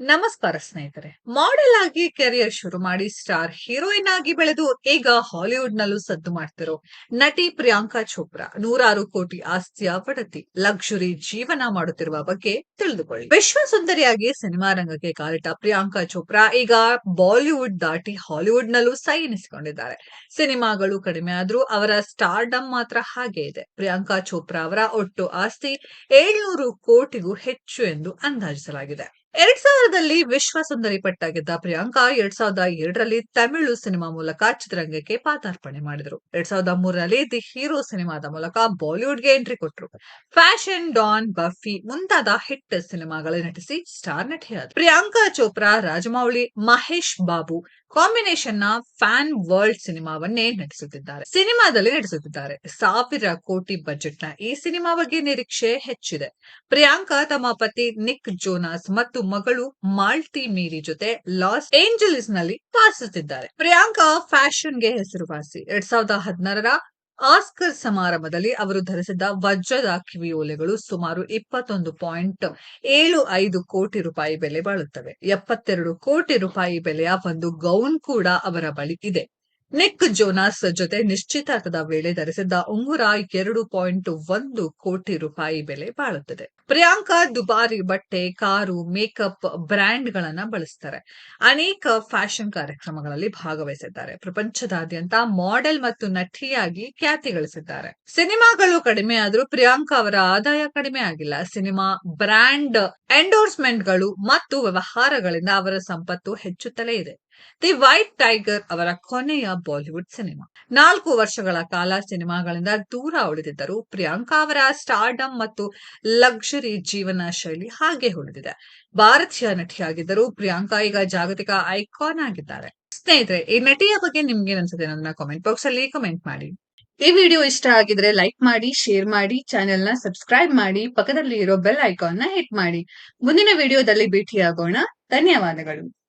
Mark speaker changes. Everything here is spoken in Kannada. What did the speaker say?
Speaker 1: ನಮಸ್ಕಾರ ಸ್ನೇಹಿತರೆ. ಮಾಡೆಲ್ ಆಗಿ ಕೆರಿಯರ್ ಶುರು ಮಾಡಿ ಸ್ಟಾರ್ ಹೀರೋಯಿನ್ ಆಗಿ ಬೆಳೆದು ಈಗ ಹಾಲಿವುಡ್ ನಲ್ಲೂ ಸದ್ದು ಮಾಡ್ತಿರೋ ನಟಿ ಪ್ರಿಯಾಂಕಾ ಚೋಪ್ರಾ ನೂರಾರು ಕೋಟಿ ಆಸ್ತಿಯ ಪಡತಿ ಲಕ್ಸುರಿ ಜೀವನ ಮಾಡುತ್ತಿರುವ ಬಗ್ಗೆ ತಿಳಿದುಕೊಳ್ಳಿ. ವಿಶ್ವ ಸುಂದರಿಯಾಗಿ ಸಿನಿಮಾ ರಂಗಕ್ಕೆ ಕಾಲಿಟ್ಟ ಪ್ರಿಯಾಂಕಾ ಚೋಪ್ರಾ ಈಗ ಬಾಲಿವುಡ್ ದಾಟಿ ಹಾಲಿವುಡ್ ನಲ್ಲೂ ಸೈ ಎನಿಸಿಕೊಂಡಿದ್ದಾರೆ ಸಿನಿಮಾಗಳು ಕಡಿಮೆ ಆದ್ರೂ ಅವರ ಸ್ಟಾರ್ಡಮ್ ಮಾತ್ರ ಹಾಗೆ ಇದೆ. ಪ್ರಿಯಾಂಕಾ ಚೋಪ್ರಾ ಅವರ ಒಟ್ಟು ಆಸ್ತಿ ಏಳ್ನೂರು ಕೋಟಿಗೂ ಹೆಚ್ಚು ಎಂದು ಅಂದಾಜಿಸಲಾಗಿದೆ. ಎರಡ್ ಸಾವಿರದಲ್ಲಿ ವಿಶ್ವ ಸುಂದರಿ ಪಟ್ಟಾಗಿದ್ದ ಪ್ರಿಯಾಂಕಾ ಎರಡ್ ಸಾವಿರದ ಎರಡರಲ್ಲಿ ತಮಿಳು ಸಿನಿಮಾ ಮೂಲಕ ಚಿತ್ರರಂಗಕ್ಕೆ ಪಾದಾರ್ಪಣೆ ಮಾಡಿದರು. ಎರಡ್ ಸಾವಿರದ ಮೂರರಲ್ಲಿ ದಿ ಹೀರೋ ಸಿನಿಮಾದ ಮೂಲಕ ಬಾಲಿವುಡ್ಗೆ ಎಂಟ್ರಿ ಕೊಟ್ಟರು ಫ್ಯಾಷನ್ ಡಾನ್ ಬಫಿ ಮುಂತಾದ ಹಿಟ್ ಸಿನಿಮಾಗಳಲ್ಲಿ ನಟಿಸಿ ಸ್ಟಾರ್ ನಟಿಯಾದರು ಪ್ರಿಯಾಂಕಾ ಚೋಪ್ರಾ, ರಾಜಮೌಳಿ, ಮಹೇಶ್ ಬಾಬು ಕಾಂಬಿನೇಷನ್ನ ಫ್ಯಾನ್ ವರ್ಲ್ಡ್ ಸಿನಿಮಾವನ್ನೇ ನಟಿಸುತ್ತಿದ್ದಾರೆ. ಸಿನಿಮಾದಲ್ಲಿ ನಟಿಸುತ್ತಿದ್ದಾರೆ. ಸಾವಿರ ಕೋಟಿ ಬಜೆಟ್ನ ಈ ಸಿನಿಮಾ ಬಗ್ಗೆ ನಿರೀಕ್ಷೆ ಹೆಚ್ಚಿದೆ. ಪ್ರಿಯಾಂಕಾ, ತಮ್ಮ ಪತಿ ನಿಕ್ ಜೋನಾಸ್ ಮತ್ತು ಮಗಳು ಮಾಲ್ಟಿ ಮೀರಿ ಜೊತೆ ಲಾಸ್ ಏಂಜಲೀಸ್ನಲ್ಲಿ ವಾಸಿಸುತ್ತಿದ್ದಾರೆ. ಪ್ರಿಯಾಂಕಾ ಫ್ಯಾಷನ್ಗೆ ಹೆಸರುವಾಸಿ. ಎರಡ್ ಸಾವಿರದ ಹದಿನಾರರ ಆಸ್ಕರ್ ಸಮಾರಂಭದಲ್ಲಿ ಅವರು ಧರಿಸಿದ ವಜ್ರದ ಕಿವಿಯೋಲೆಗಳು ಸುಮಾರು ಇಪ್ಪತ್ತೊಂದು ಪಾಯಿಂಟ್ ಏಳು ಐದು ಕೋಟಿ ರೂಪಾಯಿ ಬೆಲೆ ಬಾಳುತ್ತವೆ. ಎಪ್ಪತ್ತೆರಡು ಕೋಟಿ ರೂಪಾಯಿ ಬೆಲೆಯ ಒಂದು ಗೌನ್ ಕೂಡ ಅವರ ಬಳಿ ಇದೆ. ನಿಕ್ ಜೋನಾಸ್ ಜೊತೆ ನಿಶ್ಚಿತಾರ್ಥದ ವೇಳೆ ಧರಿಸಿದ್ದ ಉಂಗುರ ಎರಡು ಪಾಯಿಂಟ್ ಒಂದು ಕೋಟಿ ರೂಪಾಯಿ ಬೆಲೆ ಬಾಳುತ್ತದೆ. ಪ್ರಿಯಾಂಕಾ ದುಬಾರಿ ಬಟ್ಟೆ, ಕಾರು, ಮೇಕಪ್ ಬ್ರ್ಯಾಂಡ್ ಗಳನ್ನ ಬಳಸ್ತಾರೆ. ಅನೇಕ ಫ್ಯಾಷನ್ ಕಾರ್ಯಕ್ರಮಗಳಲ್ಲಿ ಭಾಗವಹಿಸಿದ್ದಾರೆ. ಪ್ರಪಂಚದಾದ್ಯಂತ ಮಾಡೆಲ್ ಮತ್ತು ನಟಿಯಾಗಿ ಖ್ಯಾತಿ ಗಳಿಸಿದ್ದಾರೆ. ಸಿನಿಮಾಗಳು ಕಡಿಮೆ ಆದರೂ ಪ್ರಿಯಾಂಕಾ ಅವರ ಆದಾಯ ಕಡಿಮೆ ಆಗಿಲ್ಲ. ಸಿನಿಮಾ ಬ್ರ್ಯಾಂಡ್ ಎಂಡೋರ್ಸ್ಮೆಂಟ್ಗಳು ಮತ್ತು ವ್ಯವಹಾರಗಳಿಂದ ಅವರ ಸಂಪತ್ತು ಹೆಚ್ಚುತ್ತಲೇ ಇದೆ. ದಿ ವೈಟ್ ಟೈಗರ್ ಅವರ ಕೊನೆಯ ಬಾಲಿವುಡ್ ಸಿನಿಮಾ ನಾಲ್ಕು ವರ್ಷಗಳ ಕಾಲ ಸಿನಿಮಾಗಳಿಂದ ದೂರ ಉಳಿದಿದ್ದರು ಪ್ರಿಯಾಂಕಾ ಅವರ ಸ್ಟಾರ್ಡಮ್ ಮತ್ತು ಲಕ್ಸುರಿ ಜೀವನ ಶೈಲಿ ಹಾಗೆ ಉಳಿದಿದೆ. ಭಾರತೀಯ ನಟಿಯಾಗಿದ್ದರು ಪ್ರಿಯಾಂಕಾ ಈಗ ಜಾಗತಿಕ ಐಕಾನ್ ಆಗಿದ್ದಾರೆ. ಸ್ನೇಹಿತರೆ, ಈ ನಟಿಯ ಬಗ್ಗೆ ನಿಮ್ಗೆ ಅನ್ಸುತ್ತೆ ನನ್ನ ಕಾಮೆಂಟ್ ಬಾಕ್ಸ್ ಅಲ್ಲಿ ಕಮೆಂಟ್ ಮಾಡಿ. ಈ ವಿಡಿಯೋ ಇಷ್ಟ ಆಗಿದ್ರೆ ಲೈಕ್ ಮಾಡಿ ಶೇರ್ ಮಾಡಿ ಚಾನೆಲ್ನ ಸಬ್ಸ್ಕ್ರೈಬ್ ಮಾಡಿ ಪಕ್ಕದಲ್ಲಿ ಇರೋ ಬೆಲ್ ಐಕಾನ್ನ ಹಿಟ್ ಮಾಡಿ. ಮುಂದಿನ ವಿಡಿಯೋದಲ್ಲಿ ಭೇಟಿಯಾಗೋಣ. ಧನ್ಯವಾದಗಳು.